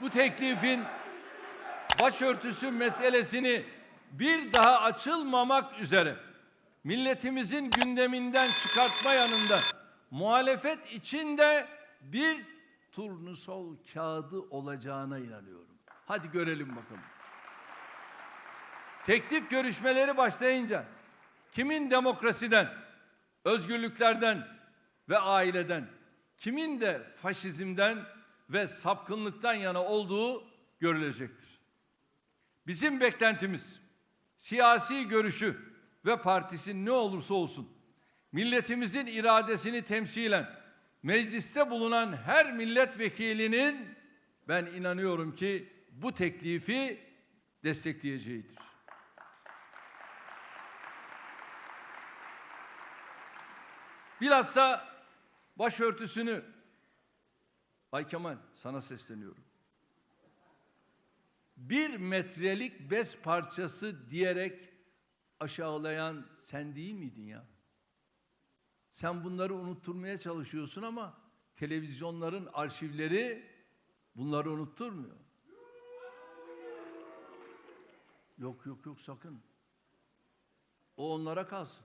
bu teklifin başörtüsü meselesini bir daha açılmamak üzere milletimizin gündeminden çıkartma yanında muhalefet içinde bir turnusol kağıdı olacağına inanıyorum. Hadi görelim bakalım. Teklif görüşmeleri başlayınca kimin demokrasiden, özgürlüklerden ve aileden, kimin de faşizmden ve sapkınlıktan yana olduğu görülecektir. Bizim beklentimiz siyasi görüşü ve partisi ne olursa olsun milletimizin iradesini temsilen mecliste bulunan her milletvekilinin ben inanıyorum ki bu teklifi destekleyeceğidir. Bilhassa başörtüsünü Bay Kemal sana sesleniyorum. Bir metrelik bez parçası diyerek aşağılayan sen değil miydin ya? Sen bunları unutturmaya çalışıyorsun ama televizyonların arşivleri bunları unutturmuyor. Yok yok yok sakın. O onlara kalsın.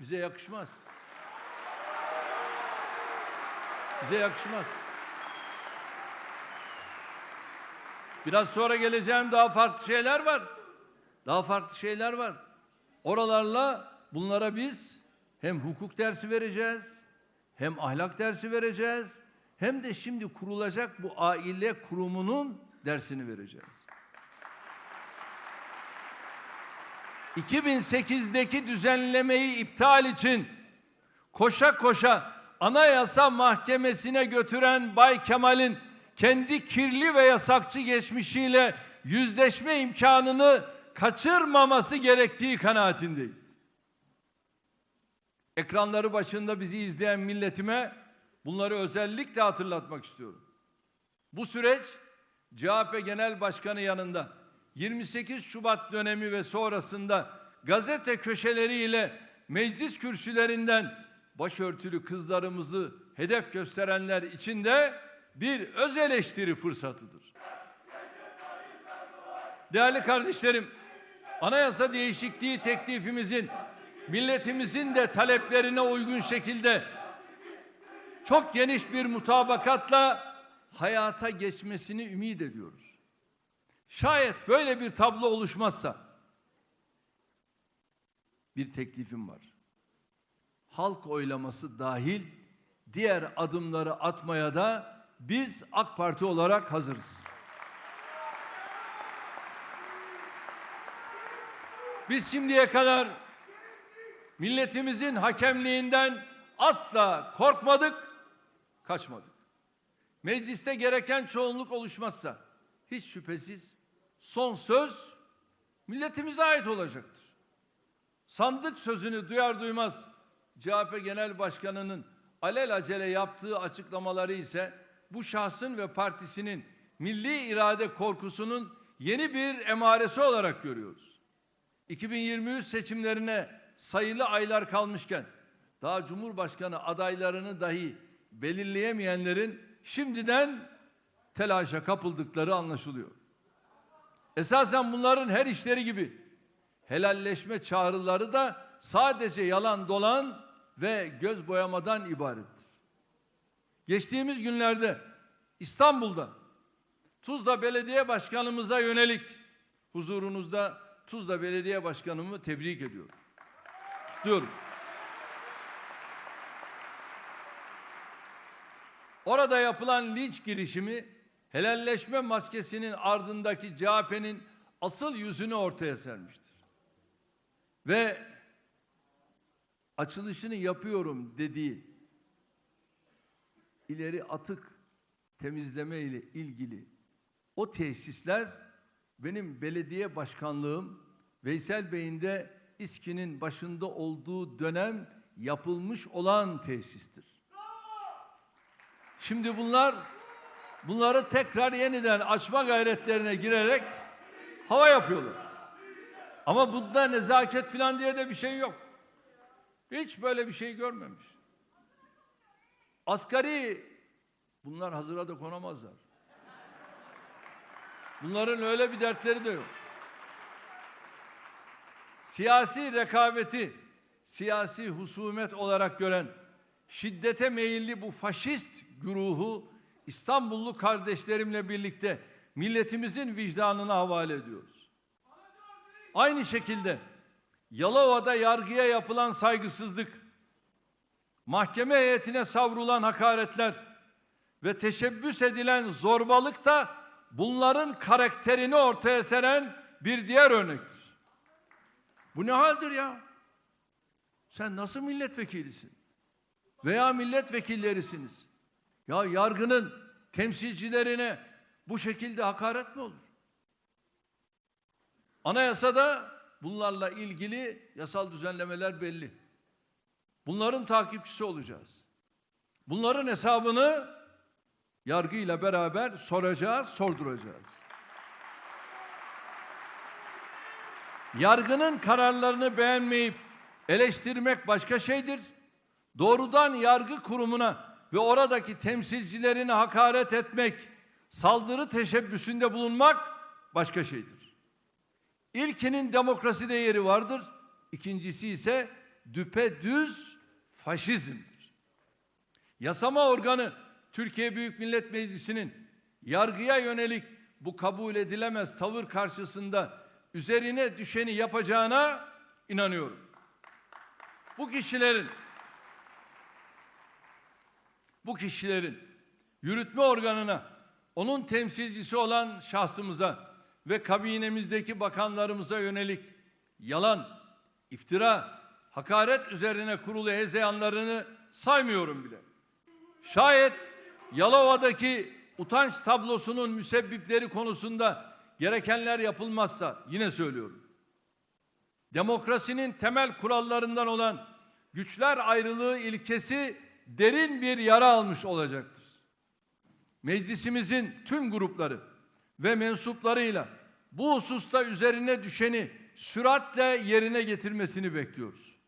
Bize yakışmaz. Bize yakışmaz. Biraz sonra geleceğim daha farklı şeyler var. Daha farklı şeyler var. Oralarla bunlara biz hem hukuk dersi vereceğiz, hem ahlak dersi vereceğiz, hem de şimdi kurulacak bu aile kurumunun dersini vereceğiz. 2008'deki düzenlemeyi iptal için koşa koşa Anayasa Mahkemesi'ne götüren Bay Kemal'in kendi kirli ve yasakçı geçmişiyle yüzleşme imkanını kaçırmaması gerektiği kanaatindeyiz. Ekranları başında bizi izleyen milletime bunları özellikle hatırlatmak istiyorum. Bu süreç CHP Genel Başkanı yanında 28 Şubat dönemi ve sonrasında gazete köşeleriyle meclis kürsülerinden başörtülü kızlarımızı hedef gösterenler için de bir öz eleştiri fırsatıdır. Değerli kardeşlerim, anayasa değişikliği teklifimizin milletimizin de taleplerine uygun şekilde çok geniş bir mutabakatla hayata geçmesini ümit ediyoruz. Şayet böyle bir tablo oluşmazsa bir teklifim var. Halk oylaması dahil diğer adımları atmaya da biz AK Parti olarak hazırız. Biz şimdiye kadar milletimizin hakemliğinden asla korkmadık, kaçmadık. Mecliste gereken çoğunluk oluşmazsa hiç şüphesiz son söz milletimize ait olacaktır. Sandık sözünü duyar duymaz CHP Genel Başkanı'nın alelacele yaptığı açıklamaları ise bu şahsın ve partisinin milli irade korkusunun yeni bir emaresi olarak görüyoruz. 2023 seçimlerine sayılı aylar kalmışken daha Cumhurbaşkanı adaylarını dahi belirleyemeyenlerin şimdiden telaşa kapıldıkları anlaşılıyor. Esasen bunların her işleri gibi helalleşme çağrıları da sadece yalan dolan ve göz boyamadan ibarettir. Geçtiğimiz günlerde İstanbul'da Tuzla Belediye Başkanımıza yönelik huzurunuzda Tuzla Belediye Başkanımı tebrik ediyorum. Kutluyorum. Orada yapılan linç girişimi helalleşme maskesinin ardındaki CHP'nin asıl yüzünü ortaya sermiştir. Ve açılışını yapıyorum dediği ileri atık temizleme ile ilgili o tesisler benim belediye başkanlığım Veysel Bey'in de İSKİ'nin başında olduğu dönem yapılmış olan tesistir. Şimdi bunlar bunları tekrar yeniden açma gayretlerine girerek hava yapıyorlar. Ama bunda nezaket falan diye de bir şey yok. Hiç böyle bir şey görmemiş. Asgari bunlar hazıra da konamazlar. Bunların öyle bir dertleri de yok. Siyasi rekabeti siyasi husumet olarak gören şiddete meyilli bu faşist güruhu İstanbullu kardeşlerimle birlikte milletimizin vicdanına havale ediyoruz. Aynı şekilde Yalova'da yargıya yapılan saygısızlık, mahkeme heyetine savrulan hakaretler ve teşebbüs edilen zorbalık da bunların karakterini ortaya seren bir diğer örnektir. Bu ne haldir ya? Sen nasıl milletvekilisin? Veya milletvekillerisiniz? Ya yargının temsilcilerine bu şekilde hakaret mi olur? Anayasada bunlarla ilgili yasal düzenlemeler belli. Bunların takipçisi olacağız. Bunların hesabını yargıyla beraber soracağız, sorduracağız. Yargının kararlarını beğenmeyip eleştirmek başka şeydir. Doğrudan yargı kurumuna ve oradaki temsilcilerine hakaret etmek, saldırı teşebbüsünde bulunmak başka şeydir. İlkinin demokraside yeri vardır, ikincisi ise düpedüz faşizmdir. Yasama organı Türkiye Büyük Millet Meclisi'nin yargıya yönelik bu kabul edilemez tavır karşısında üzerine düşeni yapacağına inanıyorum. Bu kişilerin bu kişilerin yürütme organına onun temsilcisi olan şahsımıza ve kabinemizdeki bakanlarımıza yönelik yalan, iftira, hakaret üzerine kurulu hezeyanlarını saymıyorum bile. Şayet Yalova'daki utanç tablosunun müsebbipleri konusunda gerekenler yapılmazsa yine söylüyorum. Demokrasinin temel kurallarından olan güçler ayrılığı ilkesi derin bir yara almış olacaktır. Meclisimizin tüm grupları ve mensuplarıyla bu hususta üzerine düşeni süratle yerine getirmesini bekliyoruz.